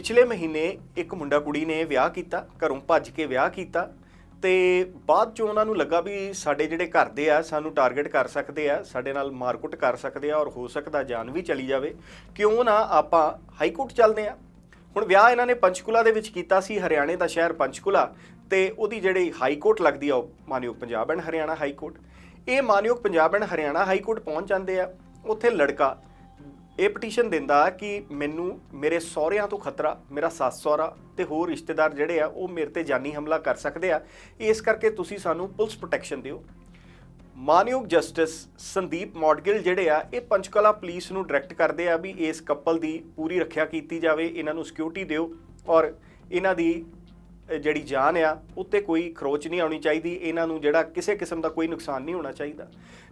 ਪਿਛਲੇ ਮਹੀਨੇ ਇੱਕ ਮੁੰਡਾ ਕੁੜੀ ਨੇ ਵਿਆਹ ਕੀਤਾ, ਘਰੋਂ ਭੱਜ ਕੇ ਵਿਆਹ ਕੀਤਾ ਤੇ ਬਾਅਦ 'ਚੋਂ ਉਹਨਾਂ ਨੂੰ ਲੱਗਾ ਵੀ ਸਾਡੇ ਜਿਹੜੇ ਘਰ ਦੇ ਆ, ਸਾਨੂੰ ਟਾਰਗੇਟ ਕਰ ਸਕਦੇ ਆ, ਸਾਡੇ ਨਾਲ ਮਾਰਕੁੱਟ ਕਰ ਸਕਦੇ ਆ ਔਰ ਹੋ ਸਕਦਾ ਜਾਨ ਵੀ ਚਲੀ ਜਾਵੇ, ਕਿਉਂ ਨਾ ਆਪਾਂ ਹਾਈ ਕੋਰਟ ਚੱਲਦੇ ਆ। ਹੁਣ ਵਿਆਹ ਇਹਨਾਂ ਨੇ ਪੰਚਕੁਲਾ ਦੇ ਵਿੱਚ ਕੀਤਾ ਸੀ, ਹਰਿਆਣੇ ਦਾ ਸ਼ਹਿਰ ਪੰਚਕੁਲਾ ਤੇ ਉਹਦੀ ਜਿਹੜੀ ਹਾਈ ਕੋਰਟ ਲੱਗਦੀ ਆ ਉਹ ਮਾਨਯੋਗ Punjab and Haryana high court ਇਹ ਮਾਨਯੋਗ Punjab and Haryana high court ਪਹੁੰਚ ਜਾਂਦੇ ਆ, ਉੱਥੇ ਲੜਕਾ ਇਹ ਪਟੀਸ਼ਨ ਦਿੰਦਾ ਕਿ ਮੈਨੂੰ ਮੇਰੇ ਸਹੁਰਿਆਂ ਤੋਂ ਖਤਰਾ, ਮੇਰਾ ਸੱਸ ਸਹੁਰਾ ਤੇ ਹੋਰ ਰਿਸ਼ਤੇਦਾਰ ਜਿਹੜੇ ਆ, ਉਹ ਮੇਰੇ ਤੇ ਜਾਨੀ ਹਮਲਾ ਕਰ ਸਕਦੇ ਆ। ਇਸ ਕਰਕੇ ਤੁਸੀਂ ਸਾਨੂੰ ਪੁਲਿਸ ਪ੍ਰੋਟੈਕਸ਼ਨ ਦਿਓ। ਮਾਨਯੋਗ ਜਸਟਿਸ ਸੰਦੀਪ ਮੌਡਗਿਲ ਜਿਹੜੇ ਆ, ਇਹ ਪੰਚਕਲਾ ਪੁਲਿਸ ਨੂੰ ਡਾਇਰੈਕਟ ਕਰਦੇ ਆ ਵੀ ਇਸ ਕਪਲ ਦੀ ਪੂਰੀ ਰੱਖਿਆ ਕੀਤੀ ਜਾਵੇ, ਇਹਨਾਂ ਨੂੰ ਸਿਕਿਉਰਿਟੀ ਦਿਓ ਔਰ ਇਹਨਾਂ ਦੀ ਜਿਹੜੀ ਜਾਨ ਆ, ਉੱਤੇ ਕੋਈ ਖਰੋਚ ਨਹੀਂ ਆਉਣੀ ਚਾਹੀਦੀ, ਇਹਨਾਂ ਨੂੰ ਜਿਹੜਾ ਕਿਸੇ ਕਿਸਮ ਦਾ ਕੋਈ ਨੁਕਸਾਨ ਨਹੀਂ ਹੋਣਾ ਚਾਹੀਦਾ।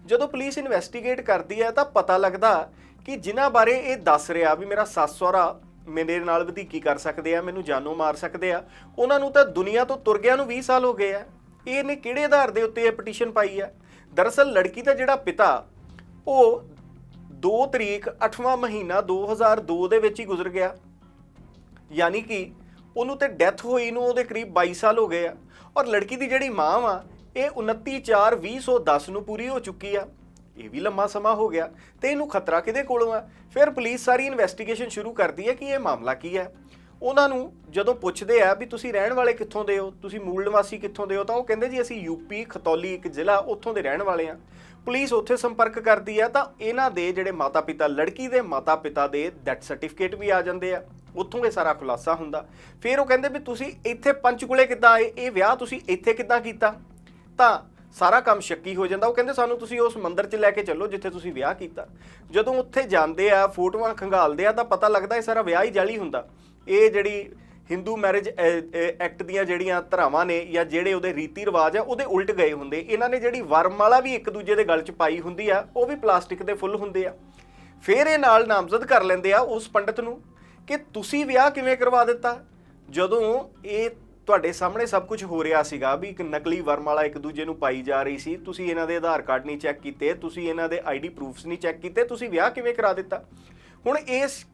ਜਦੋਂ ਪੁਲਿਸ ਇਨਵੈਸਟੀਗੇਟ ਕਰਦੀ ਹੈ, ਤਾਂ ਪਤਾ ਲੱਗਦਾ ਕਿ ਜਿਨ੍ਹਾਂ ਬਾਰੇ ਇਹ ਦੱਸ ਰਿਹਾ ਵੀ ਮੇਰਾ ਸੱਸ ਸਹੁਰਾ ਮੇਰੇ ਨਾਲ ਵਧੀਕੀ ਕਰ ਸਕਦੇ ਆ, ਮੈਨੂੰ ਜਾਨੋਂ ਮਾਰ ਸਕਦੇ ਆ, ਉਹਨਾਂ ਨੂੰ ਤਾਂ ਦੁਨੀਆ ਤੋਂ ਤੁਰ ਗਿਆ ਨੂੰ 20 ਸਾਲ ਹੋ ਗਏ ਆ। ਇਹਨੇ ਕਿਹੜੇ ਆਧਾਰ ਦੇ ਉੱਤੇ ਇਹ ਪਟੀਸ਼ਨ ਪਾਈ ਹੈ? ਦਰਅਸਲ ਲੜਕੀ ਦਾ ਜਿਹੜਾ ਪਿਤਾ, ਉਹ 2 ਤਰੀਕ 8ਵਾਂ ਮਹੀਨਾ 2002 ਦੇ ਵਿੱਚ ਹੀ ਗੁਜ਼ਰ ਗਿਆ। ਯਾਨੀ ਕਿ ਉਹਨੂੰ ਤੇ ਡੈਥ ਹੋਈ ਨੂੰ ਉਹਦੇ ਕਰੀਬ 22 ਸਾਲ ਹੋ ਗਏ ਆ। ਔਰ ਲੜਕੀ ਦੀ ਜਿਹੜੀ ਮਾਂ ਵਾ, ਇਹ 29/4/2010 ਨੂੰ ਪੂਰੀ ਹੋ ਚੁੱਕੀ ਆ। ਇਹ ਵੀ ਲੰਮਾ ਸਮਾਂ ਹੋ ਗਿਆ ਤੇ ਇਹਨੂੰ ਖਤਰਾ ਕਿਹਦੇ ਕੋਲੋਂ ਆ? ਫਿਰ ਪੁਲਿਸ ਸਾਰੀ ਇਨਵੈਸਟੀਗੇਸ਼ਨ ਸ਼ੁਰੂ ਕਰਦੀ ਹੈ ਕਿ ਇਹ ਮਾਮਲਾ ਕੀ ਹੈ ਉਹਨਾਂ ਨੂੰ ਜਦੋਂ ਪੁੱਛਦੇ ਆ ਵੀ ਤੁਸੀਂ ਰਹਿਣ ਵਾਲੇ ਕਿੱਥੋਂ ਦੇ ਹੋ, ਤੁਸੀਂ ਮੂਲ ਨਿਵਾਸੀ ਕਿੱਥੋਂ ਦੇ ਹੋ, ਤਾਂ ਉਹ ਕਹਿੰਦੇ ਜੀ ਅਸੀਂ ਯੂਪੀ ਖਤੌਲੀ, ਇੱਕ ਜ਼ਿਲ੍ਹਾ ਉੱਥੋਂ ਦੇ ਰਹਿਣ ਵਾਲੇ ਆ। ਪੁਲਿਸ ਉੱਥੇ ਸੰਪਰਕ ਕਰਦੀ ਆ ਤਾਂ ਇਹਨਾਂ ਦੇ ਜਿਹੜੇ ਮਾਤਾ-ਪਿਤਾ, ਲੜਕੀ ਦੇ ਮਾਤਾ-ਪਿਤਾ ਦੇ ਡੈਥ ਸਰਟੀਫਿਕੇਟ ਵੀ ਆ ਜਾਂਦੇ ਆ। ਉੱਥੋਂ ਇਹ ਸਾਰਾ ਖੁਲਾਸਾ ਹੁੰਦਾ। ਫਿਰ ਉਹ ਕਹਿੰਦੇ ਵੀ ਤੁਸੀਂ ਇੱਥੇ ਪੰਚਕੁਲੇ ਕਿੱਦਾਂ ਆਏ? ਇਹ ਵਿਆਹ ਤੁਸੀਂ ਇੱਥੇ ਕਿੱਦਾਂ ਕੀਤਾ? ਤਾਂ ਸਾਰਾ ਕੰਮ ਸ਼ੱਕੀ ਹੋ ਜਾਂਦਾ। ਉਹ ਕਹਿੰਦੇ ਸਾਨੂੰ ਤੁਸੀਂ ਉਸ ਮੰਦਿਰ 'ਚ ਲੈ ਕੇ ਚੱਲੋ ਜਿੱਥੇ ਤੁਸੀਂ ਵਿਆਹ ਕੀਤਾ। ਜਦੋਂ ਉੱਥੇ ਜਾਂਦੇ ਆ, ਫੋਟੋਆਂ ਖੰਗਾਲਦੇ ਆ, ਤਾਂ ਪਤਾ ਲੱਗਦਾ ਇਹ ਸਾਰਾ ਵਿਆਹ ਹੀ ਜਾਲੀ ਹੁੰਦਾ। ਇਹ ਜਿਹੜੀ ਹਿੰਦੂ ਮੈਰਿਜ ਐਕਟ ਦੀਆਂ ਜਿਹੜੀਆਂ ਧਰਾਵਾਂ ਨੇ ਜਾਂ ਜਿਹੜੇ ਉਹਦੇ ਰੀਤੀ ਰਿਵਾਜ ਆ, ਉਹਦੇ ਉਲਟ ਗਏ ਹੁੰਦੇ। ਇਹਨਾਂ ਨੇ ਜਿਹੜੀ ਵਰਮਾਲਾ ਵੀ ਇੱਕ ਦੂਜੇ ਦੇ ਗਲ 'ਚ ਪਾਈ ਹੁੰਦੀ ਆ, ਉਹ ਵੀ ਪਲਾਸਟਿਕ ਦੇ ਫੁੱਲ ਹੁੰਦੇ ਆ। ਫਿਰ ਇਹ ਨਾਲ ਨਾਮਜ਼ਦ ਕਰ ਲੈਂਦੇ ਆ ਉਸ ਪੰਡਤ ਨੂੰ। ਕਿ ਤੁਸੀਂ ਵਿਆਹ ਕਿਵੇਂ ਕਰਵਾ ਦਿੱਤਾ? ਜਦੋਂ ਇਹ ਤੁਹਾਡੇ ਸਾਹਮਣੇ ਸਭ ਕੁਝ ਹੋ ਰਿਹਾ ਸੀਗਾ ਵੀ ਇੱਕ ਨਕਲੀ ਵਰਮਾਲਾ ਇੱਕ ਦੂਜੇ ਨੂੰ ਪਾਈ ਜਾ ਰਹੀ ਸੀ, ਤੁਸੀਂ ਇਹਨਾਂ ਦੇ ਆਧਾਰ ਕਾਰਡ ਨਹੀਂ ਚੈੱਕ ਕੀਤੇ, ਤੁਸੀਂ ਇਹਨਾਂ ਦੇ ਆਈਡੀ ਪ੍ਰੂਫਸ ਨਹੀਂ ਚੈੱਕ ਕੀਤੇ, ਤੁਸੀਂ ਵਿਆਹ ਕਿਵੇਂ ਕਰਾ ਦਿੱਤਾ? ਹੁਣ ਇਸ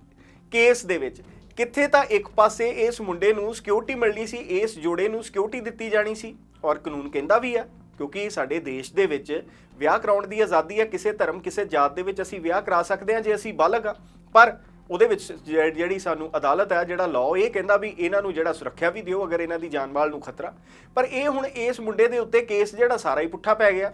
ਕੇਸ ਦੇ ਵਿੱਚ ਕਿੱਥੇ ਤਾਂ ਇੱਕ ਪਾਸੇ ਇਸ ਮੁੰਡੇ ਨੂੰ ਸਿਕਿਉਰਿਟੀ ਮਿਲਣੀ ਸੀ, ਇਸ ਜੋੜੇ ਨੂੰ ਸਿਕਿਉਰਿਟੀ ਦਿੱਤੀ ਜਾਣੀ ਸੀ? ਔਰ ਕਾਨੂੰਨ ਕਹਿੰਦਾ ਵੀ ਆ, ਕਿਉਂਕਿ ਸਾਡੇ ਦੇਸ਼ ਦੇ ਵਿੱਚ ਵਿਆਹ ਕਰਾਉਣ ਦੀ ਆਜ਼ਾਦੀ ਹੈ ਕਿਸੇ ਧਰਮ, ਕਿਸੇ ਜਾਤ ਦੇ ਵਿੱਚ ਅਸੀਂ ਵਿਆਹ ਕਰਾ ਸਕਦੇ ਹਾਂ ਜੇ ਅਸੀਂ ਬਾਲਗ ਆ। ਪਰ ਉਹਦੇ ਵਿੱਚ ਜਿਹੜੀ ਸਾਨੂੰ ਅਦਾਲਤ ਹੈ, ਜਿਹੜਾ ਲਾਅ ਇਹ ਕਹਿੰਦਾ ਵੀ ਇਹਨਾਂ ਨੂੰ ਜਿਹੜਾ ਸੁਰੱਖਿਆ ਵੀ ਦਿਓ ਅਗਰ ਇਹਨਾਂ ਦੀ ਜਾਨ ਮਾਲ ਨੂੰ ਖਤਰਾ। ਪਰ ਇਹ ਹੁਣ ਇਸ ਮੁੰਡੇ ਦੇ ਉੱਤੇ ਕੇਸ ਜਿਹੜਾ ਸਾਰਾ ਹੀ ਪੁੱਠਾ ਪੈ ਗਿਆ।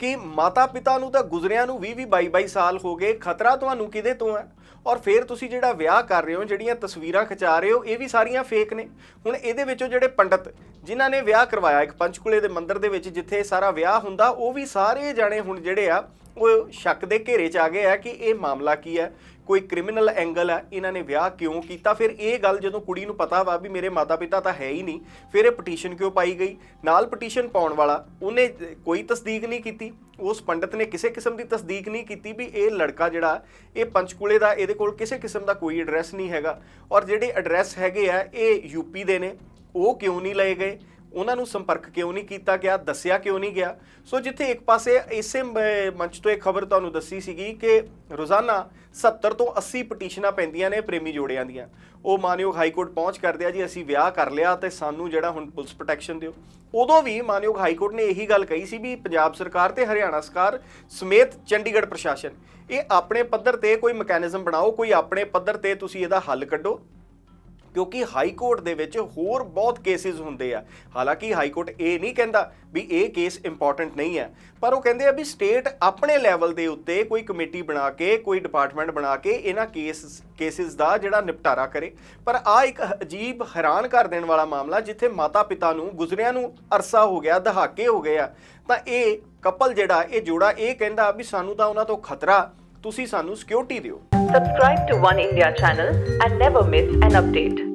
ਕਿ ਮਾਤਾ ਪਿਤਾ ਨੂੰ ਤਾਂ ਗੁਜ਼ਰਿਆਂ ਨੂੰ 20 20 22 22 ਸਾਲ ਹੋ ਗਏ, ਖਤਰਾ ਤੁਹਾਨੂੰ ਕਿਹਦੇ ਤੋਂ ਹੈ? ਔਰ ਫਿਰ ਤੁਸੀਂ ਜਿਹੜਾ ਵਿਆਹ ਕਰ ਰਹੇ ਹੋ, ਜਿਹੜੀਆਂ ਤਸਵੀਰਾਂ ਖਿਚਾ ਰਹੇ ਹੋ, ਇਹ ਵੀ ਸਾਰੀਆਂ ਫੇਕ ਨੇ। ਹੁਣ ਇਹਦੇ ਵਿੱਚੋਂ ਜਿਹੜੇ ਪੰਡਤ, ਜਿਨ੍ਹਾਂ ਨੇ ਵਿਆਹ ਕਰਵਾਇਆ, ਇੱਕ ਪੰਚਕੁਲੇ ਦੇ ਮੰਦਿਰ ਦੇ ਵਿੱਚ ਜਿੱਥੇ ਸਾਰਾ ਵਿਆਹ ਹੁੰਦਾ, ਉਹ ਵੀ ਸਾਰੇ ਜਾਣੇ ਹੁਣ ਜਿਹੜੇ ਆ, ਉਹ ਸ਼ੱਕ ਦੇ ਘੇਰੇ 'ਚ ਆ ਗਏ ਆ ਕਿ ਇਹ ਮਾਮਲਾ ਕੀ ਹੈ? ਕੋਈ ਕ੍ਰਿਮੀਨਲ ਐਂਗਲ ਹੈ, ਇਹਨਾਂ ਨੇ ਵਿਆਹ ਕਿਉਂ ਕੀਤਾ? ਫਿਰ ਇਹ ਗੱਲ ਜਦੋਂ ਕੁੜੀ ਨੂੰ ਪਤਾ ਵਾ ਵੀ ਮੇਰੇ ਮਾਤਾ-ਪਿਤਾ ਤਾਂ ਹੈ ਹੀ ਨਹੀਂ, ਫਿਰ ਇਹ ਪਟੀਸ਼ਨ ਕਿਉਂ ਪਾਈ ਗਈ? ਨਾਲ ਪਟੀਸ਼ਨ ਪਾਉਣ ਵਾਲਾ ਉਹਨੇ ਕੋਈ ਤਸਦੀਕ ਨਹੀਂ ਕੀਤੀ। ਉਸ ਪੰਡਤ ਨੇ ਕਿਸੇ ਕਿਸਮ ਦੀ ਤਸਦੀਕ ਨਹੀਂ ਕੀਤੀ ਵੀ ਇਹ ਲੜਕਾ ਜਿਹੜਾ, ਇਹ ਪੰਚਕੂਲੇ ਦਾ, ਇਹਦੇ ਕੋਲ ਕਿਸੇ ਕਿਸਮ ਦਾ ਕੋਈ ਐਡਰੈਸ ਨਹੀਂ ਹੈਗਾ। ਔਰ ਜਿਹੜੇ ਐਡਰੈਸ ਹੈਗੇ ਆ, ਇਹ ਯੂਪੀ ਦੇ ਨੇ, ਉਹ ਕਿਉਂ ਨਹੀਂ ਲਏ ਗਏ? ਉਹਨਾਂ ਨੂੰ ਸੰਪਰਕ ਕਿਉਂ ਨਹੀਂ ਕੀਤਾ ਗਿਆ, ਦੱਸਿਆ ਕਿਉਂ ਨਹੀਂ ਗਿਆ? ਸੋ ਜਿੱਥੇ ਇੱਕ ਪਾਸੇ ਇਸੇ ਮੰਚ ਤੋਂ ਇੱਕ ਖਬਰ ਤੁਹਾਨੂੰ ਦੱਸੀ ਸੀਗੀ ਕਿ ਰੋਜ਼ਾਨਾ 70 ਤੋਂ 80 ਪਟੀਸ਼ਨਾਂ ਪੈਂਦੀਆਂ ਨੇ ਪ੍ਰੇਮੀ ਜੋੜਿਆਂ ਦੀਆਂ। ਉਹ ਮਾਨਯੋਗ ਹਾਈ ਕੋਰਟ ਪਹੁੰਚ ਕਰਦੇ ਆ ਜੀ, ਅਸੀਂ ਵਿਆਹ ਕਰ ਲਿਆ ਤੇ ਸਾਨੂੰ ਜਿਹੜਾ ਹੁਣ ਪੁਲਿਸ ਪ੍ਰੋਟੈਕਸ਼ਨ ਦਿਓ। ਉਦੋਂ ਵੀ ਮਾਨਯੋਗ ਹਾਈ ਕੋਰਟ ਨੇ ਇਹੀ ਗੱਲ ਕਹੀ ਸੀ ਵੀ ਪੰਜਾਬ ਸਰਕਾਰ ਤੇ ਹਰਿਆਣਾ ਸਰਕਾਰ ਸਮੇਤ ਚੰਡੀਗੜ੍ਹ ਪ੍ਰਸ਼ਾਸਨ, ਇਹ ਆਪਣੇ ਪੱਧਰ ਤੇ ਕੋਈ ਮੈਕੈਨਿਜ਼ਮ ਬਣਾਓ, ਕੋਈ ਆਪਣੇ ਪੱਧਰ ਤੇ ਤੁਸੀਂ ਇਹਦਾ ਹੱਲ ਕੱਢੋ। ਕਿਉਂਕਿ ਹਾਈ ਕੋਰਟ ਦੇ ਵਿੱਚ ਹੋਰ ਬਹੁਤ ਕੇਸਿਸ ਹੁੰਦੇ ਆ। ਹਾਲਾਂਕਿ ਹਾਈ ਕੋਰਟ ਇਹ ਨਹੀਂ ਕਹਿੰਦਾ ਵੀ ਇਹ ਕੇਸ ਇੰਪੋਰਟੈਂਟ ਨਹੀਂ ਹੈ, ਪਰ ਉਹ ਕਹਿੰਦੇ ਆ ਵੀ ਸਟੇਟ ਆਪਣੇ ਲੈਵਲ ਦੇ ਉੱਤੇ ਕੋਈ ਕਮੇਟੀ ਬਣਾ ਕੇ, ਕੋਈ ਡਿਪਾਰਟਮੈਂਟ ਬਣਾ ਕੇ ਇਹਨਾਂ ਕੇਸ, ਕੇਸਿਸ ਦਾ ਜਿਹੜਾ ਨਿਪਟਾਰਾ ਕਰੇ। ਪਰ ਆ ਇੱਕ ਅਜੀਬ ਹੈਰਾਨ ਕਰ ਦੇਣ ਵਾਲਾ ਮਾਮਲਾ ਜਿੱਥੇ ਮਾਤਾ ਪਿਤਾ ਨੂੰ ਗੁਜ਼ਰਿਆਂ ਨੂੰ ਅਰਸਾ ਹੋ ਗਿਆ, ਦਹਾਕੇ ਹੋ ਗਏ ਆ, ਤਾਂ ਇਹ ਕਪਲ ਜਿਹੜਾ, ਇਹ ਜੋੜਾ ਇਹ ਕਹਿੰਦਾ ਵੀ ਸਾਨੂੰ ਤਾਂ ਉਹਨਾਂ ਤੋਂ ਖਤਰਾ, ਤੁਸੀਂ ਸਾਨੂੰ ਸਿਕਿਉਰਿਟੀ ਦਿਓ। Subscribe to One India channel and never miss an update.